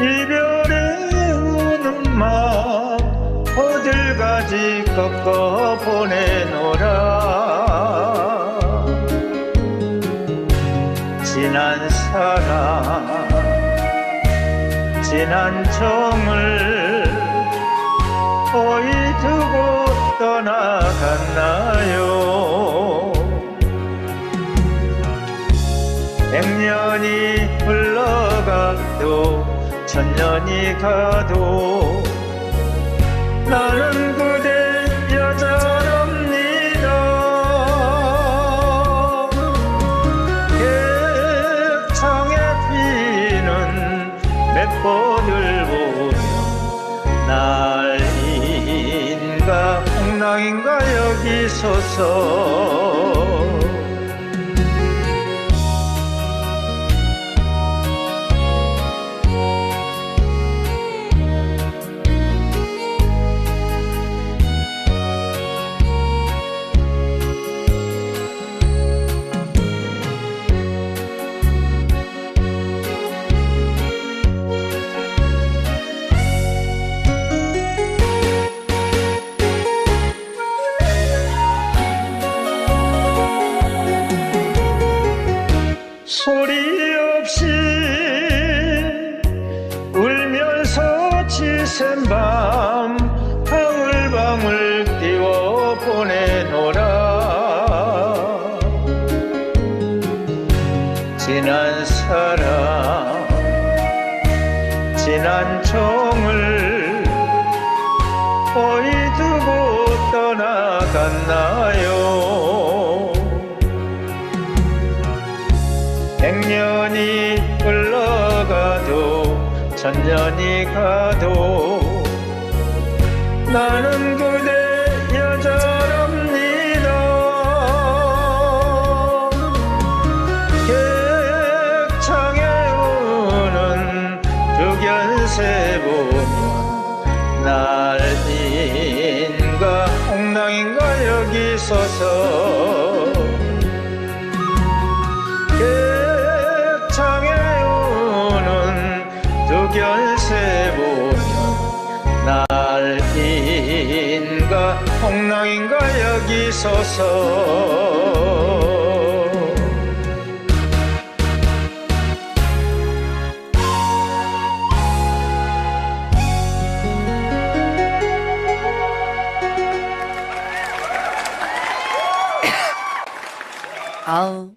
이별의 우는 마음 어딜 가지 꺾어 보내노라. 지난 사랑 지난 정을 거의 두고 떠나갔나요? 백년이 흘러가도 천년이 가도 나는 그대 여자랍니다. 객창에 피는 맷꽃을 보며 날인가 홍랑인가 여기 서서 소리 없이 울면서 지샌 밤 방울방울 띄워 보내노라. 지난 사랑 지난 정을 어이 두고 떠나갔나요 백년이 흘러가도 천년이 가도. 나는 그대 여자랍니다. 객창에 우는 득연세 보면 날 인가 홍랑인가 여기 서서 득연세 보면 날인가 홍랑인가 여기 서서 아우